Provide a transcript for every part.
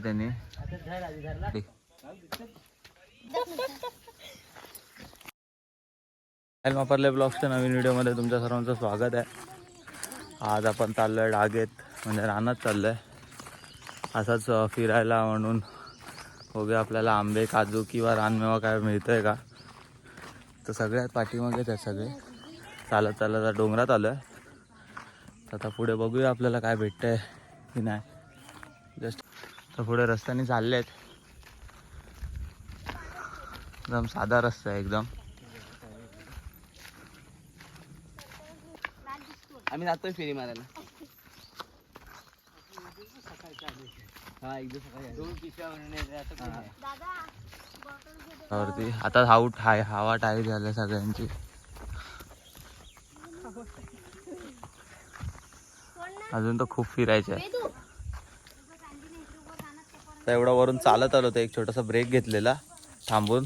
त्यांनी. वापरले ब्लॉग्सच्या नवीन व्हिडिओमध्ये तुमच्या सर्वांचं स्वागत आहे. आज आपण चाललो आहे डागेत म्हणजे रानात चाललो आहे असाच फिरायला म्हणून बघूया आपल्याला आंबे काजू किंवा रानमेवा काय मिळतं आहे का? तर सगळ्यात पाठीमागेच आहे सगळे. चालत चालत आता डोंगरात आलो आहे तर आता पुढे बघूया आपल्याला काय भेटतंय की नाही. जस्ट तर पुढे रस्त्याने चालले आहेत एकदम साधा रस्ता आहे एकदम. आम्ही जातोय फेरी मारायला. हा सकाळी आता हाऊट हाय हवा टाईट झाल्या सगळ्यांची. अजून तर खूप फिरायचं आहे आता एवढा वरून चालत आलो होतो एक छोटासा ब्रेक घेतलेला थांबून.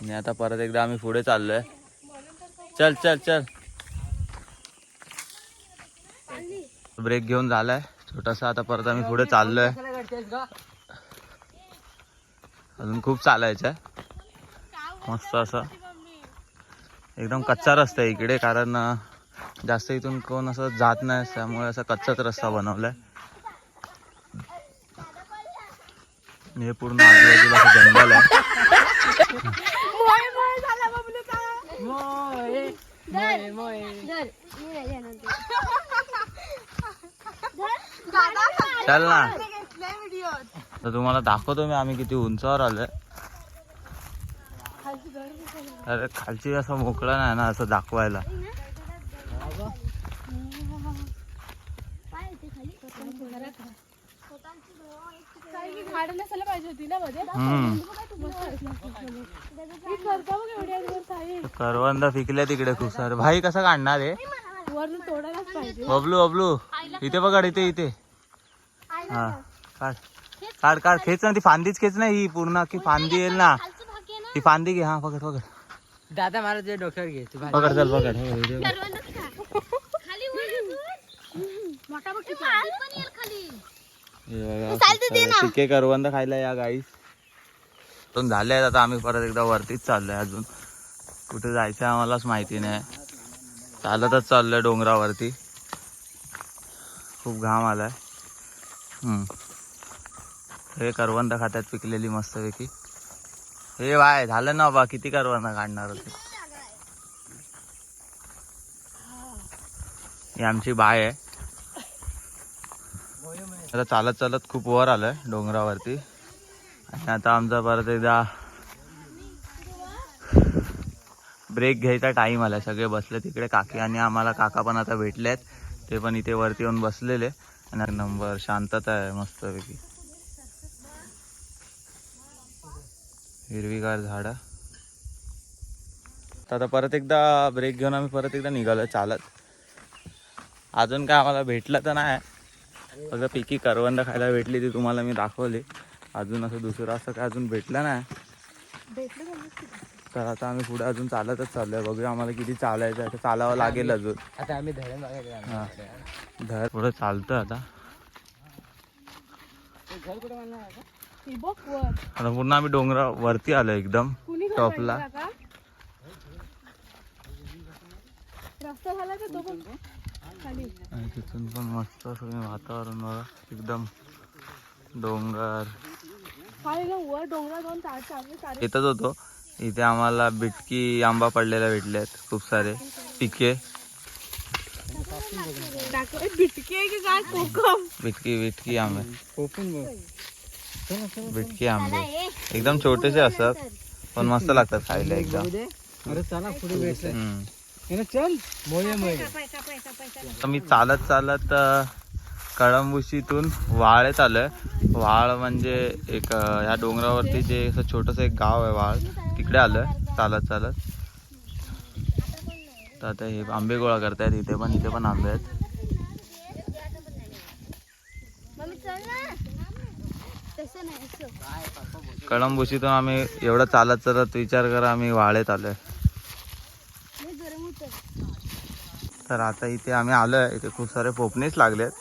आणि आता परत एकदा आम्ही पुढे चाललोय. चल चल चल. ब्रेक घेऊन झालाय. छोटासा आता परत आम्ही पुढे चाललोय. अजून खूप चालायचं आहे. मस्त असं. एकदम कच्चा रस्ता आहे इकडे कारण जास्त इथून कोण असं जात नाही त्यामुळे असा कच्चाच रस्ता बनवलाय. आहे हे पूर्ण आजूबाजूला जंगल आहे. चल ना. तर तुम्हाला दाखवतो मी आम्ही किती उंचावर आलोय. अरे खालची असं मोकळं नाही ना असं दाखवायला. झाड नसायला पाहिजे होती ना मध्ये करता बघ वर करवंद पिकल्या तिकडे खूप सारे. भाई कसं काढणार आहे? वरून तोडायलाच पाहिजे. बबलू बबलू. इथे बघा इथे इथे. हा. काढ. काढ काढ. खेच ना ती फांदीच खेच ना ही पूर्ण. की फांदी येईल ना. ती फांदी घे. हा पकड पकड. दादा मला तुझ्या डोक्यावर घे तू भाजी- पकड चल पकड. हे मोठा पिके करवंद खायला या गाईस. पण झाले आहेत आता आम्ही परत एकदा वरतीच चाललोय अजून. कुठे जायचं आम्हालाच माहिती नाही. चालतच चाललोय डोंगरावरती. खूप घाम आलाय. हम्म. हे करवंद खात्यात पिकलेली मस्तपैकी. हे बाय झालं ना बा किती करवंद काढणार होते. ही आमची बाय आहे. आता चालत चालत खूप वर आलंय डोंगरावरती. आणि आता आमचा परत एकदा ब्रेक घ्यायचा टाइम आलाय. सगळे बसले तिकडे काकी आणि आम्हाला काका पण आता भेटले आहेत ते पण इथे वरती येऊन बसलेले. आणि एक नंबर शांतता आहे मस्तपैकी. हिरवीगार झाडं. तर आता परत एकदा ब्रेक घेऊन आम्ही परत एकदा निघालो चालत. अजून काय आम्हाला भेटलं तर नाही. फक्त पिकी करवंद खायला भेटली ती तुम्हाला मी दाखवली. अजून असं दुसरं असं काय अजून भेटलं नाही. तर आता आम्ही पुढे अजून चालतच चाललोय. बघूया आम्हाला किती चालायचं आहे. चालावं लागेल अजून. आता आम्ही धरण. धर. पुढे चालतोय आता. आता? ही पूर्ण आम्ही डोंगरा वरती आलो एकदम टॉपला. आणि तिथून पण मस्त सगळं वातावरण बघा. एकदम डोंगर. येतच होतो. इथे आम्हाला बिटकी आंबा पडलेला भेटले आहेत खूप सारे. पिके. बिटकी बिटकी बिटकी आंबे. बिटकी आंबे. एकदम छोटेसे असतात पण मस्त लागतात खायला एकदम चला मोये मोये तर मी चालत चालत कळंबुशीतून वाळेत आलोय. वाळ म्हणजे एक ह्या डोंगरावरती जे असं छोटंसं एक गाव आहे वाळ तिकडे आलोय चालत चालत. तर आता हे आंबे गोळा करतायत इथे पण इथे पण आंबे आहेत. कळंबुशीतून आम्ही एवढं चालत चालत विचार करा आम्ही वाळेत आलोय. तर आता इथे आम्ही आलो आहे इथे खूप सारे पोपणीस लागलेत.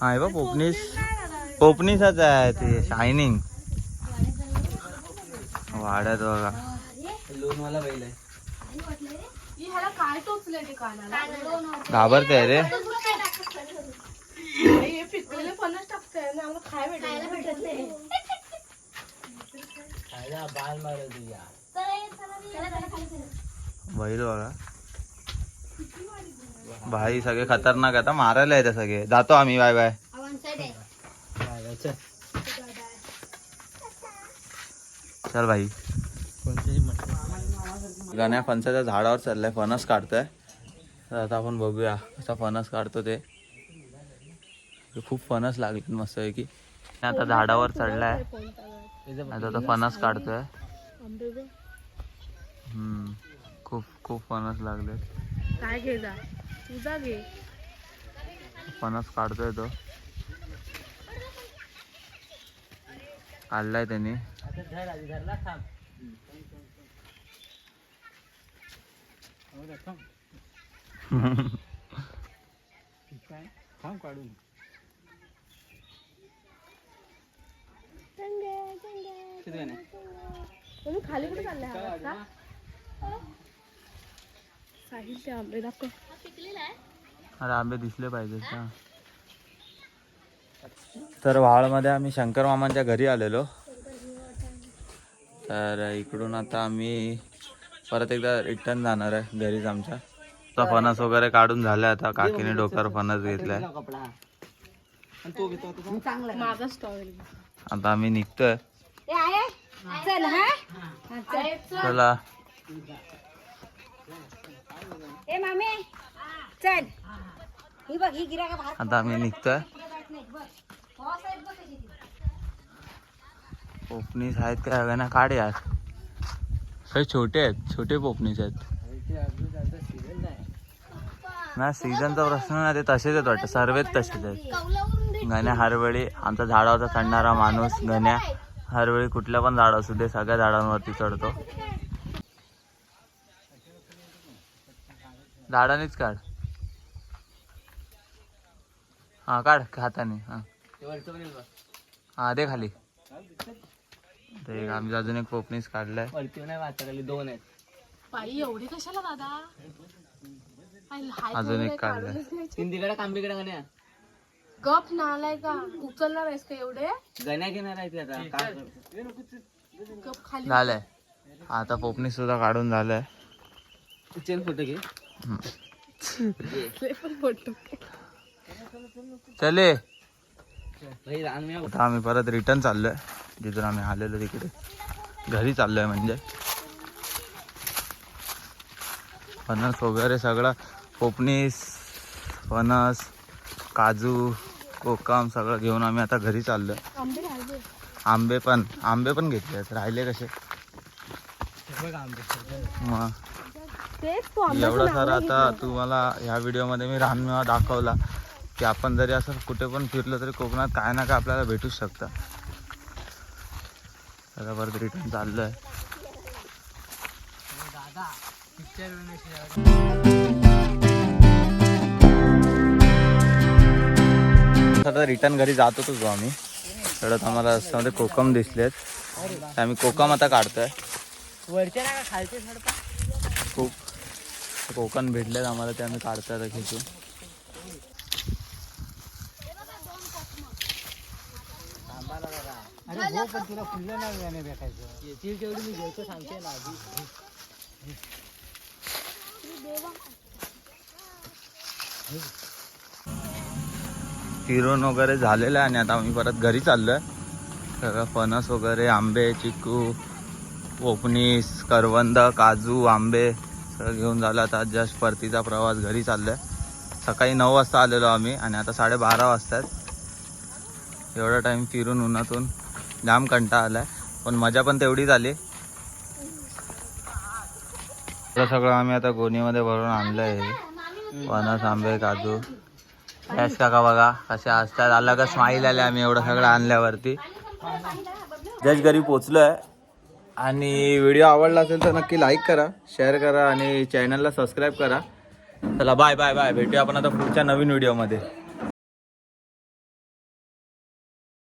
हा हे बघ पोपणीस आहे ते शायनिंग वाड्यात बघा. घाबरते आहे घाबरते रे. बैल बघा फणस टाकते ना आम्हाला खाय भेटेल खायला बाल मारल तुझ्या बैल बघा भाई सगळे खतरनाक आता मारायला येते सगळे. जातो आम्ही बाय बाय. चल भाई. गण्या गाण्या फणसाच्या झाडावर चाललाय फणस काढतोय. तर आता आपण बघूया कसा फणस काढतो ते. खूप फणस लागले मस्त आहे की आता झाडावर चढलाय. आता फणस काढतोय. हम्म खूप खूप फणस लागले काय तुझा घे फणस काढतोय तो. काढलाय त्यांनी. थांब हो काढून खाली कुठे चालले आहात का साहिल ते आंबे दाखव. अरे आंबे दिसले पाहिजेत ना तर वाळमध्ये आम्ही शंकर मामांच्या घरी आलेलो. तर इकडून आता आम्ही परत एकदा रिटर्न जाणार आहे घरीच आमच्या. आता फणस वगैरे काढून झालाय आता. काकीने डोक्यावर फणस घेतलाय. कपडा आणि तो घेतो आता तो. माझा स्टॉल आता आम्ही निघतोय चल हा चला ए मामे चल ही बघ ही आता आम्ही निघतोय. पोपणीस आहेत काय ना काढ यार. काही छोटे आहेत छोटे पोपणीस आहेत. ना सीझनचा प्रश्न नाही ते तसेच आहेत वाटतं. सर्वच तसेच आहेत. गण्या हरवेळी आमचा झाडावरचा चढणारा माणूस गण्या. हरवेळी कुठल्या पण झाड असू दे सगळ्या झाडांवरती चढतो. झाडानेच काढ. हा काढ हाताने हा. हा दे खाली. ते आम्ही अजून एक पोपणीस काढलाय. वरती नाही दोन आहेत बाई एवढी कशाला दादा? आई, हाय अजून एक काढलाय. हिंदीकडे कांबीकडे गाण्या गप नालाय का? उचलणार आहेस का एवढे? गण्या घेणार आहे ते आता. काय? गप खाली. झालंय. आता पोपणीस सुद्धा काढून झालंय. चेन फोटो घे. पण फोटो. चले. भाई रान मी आता आम्ही परत रिटर्न चाललोय. जिथून आम्ही आलेलो तिकडे. घरी चाललोय म्हणजे. फणस वगैरे सगळं. पोपणीस फणस काजू कोकम सगळं घेऊन आम्ही आता घरी चाललोय. आंबे पण. आंबे पण घेतले. राहिले कसे? बघ आंबे. मग. एवढा सारा आता तुम्हाला ह्या व्हिडिओमध्ये मी रानमेवा दाखवला. की आपण जरी असं कुठे पण फिरलो तरी कोकणात काय ना काय आपल्याला भेटूच शकतं. आता परत रिटर्न चाललोय. दादा पिक्चर आता रिटर्न घरी जात होतो जो आम्ही. चढत आम्हाला रस्त्यामध्ये कोकम दिसलेत. तर आम्ही कोकम आता काढतोय. वरच्या ना खालचे सडपा खूप कोकण भेटलेत आम्हाला ते आम्ही काढतोय आता खेचून. अरे हो पण तुला फुलं नाही गाणे भेटायचं. याची जेवढी मी घेतो सांगते ना आधी. फिरून वगैरे झालेलं आहे आणि आता आम्ही परत घरी चाललोय. सगळं फणस वगैरे आंबे चिकू पोपणीस करवंद काजू आंबे सगळं घेऊन झालं. आता जस्ट परतीचा प्रवास घरी चाललोय. सकाळी नऊ वाजता आलेलो आम्ही आणि आता साडेबारा वाजता आहेत एवढा टाईम फिरून उन्हातून जाम कंटा आलाय. पण मजा पण तेवढीच आली सगळं आम्ही आता गोणीमध्ये भरून आणलंय. फणस आंबे काजू. यश काका बघा कसे असतात. अलग स्माईल आले आम्ही एवढं सगळं आणल्यावरती. जस्ट घरी पोचलोय. आणि व्हिडिओ आवडला असेल तर नक्की लाईक करा शेअर करा आणि चॅनलला सबस्क्राईब करा. चला बाय बाय बाय भेटूया आपण आता पुढच्या नवीन व्हिडिओमध्ये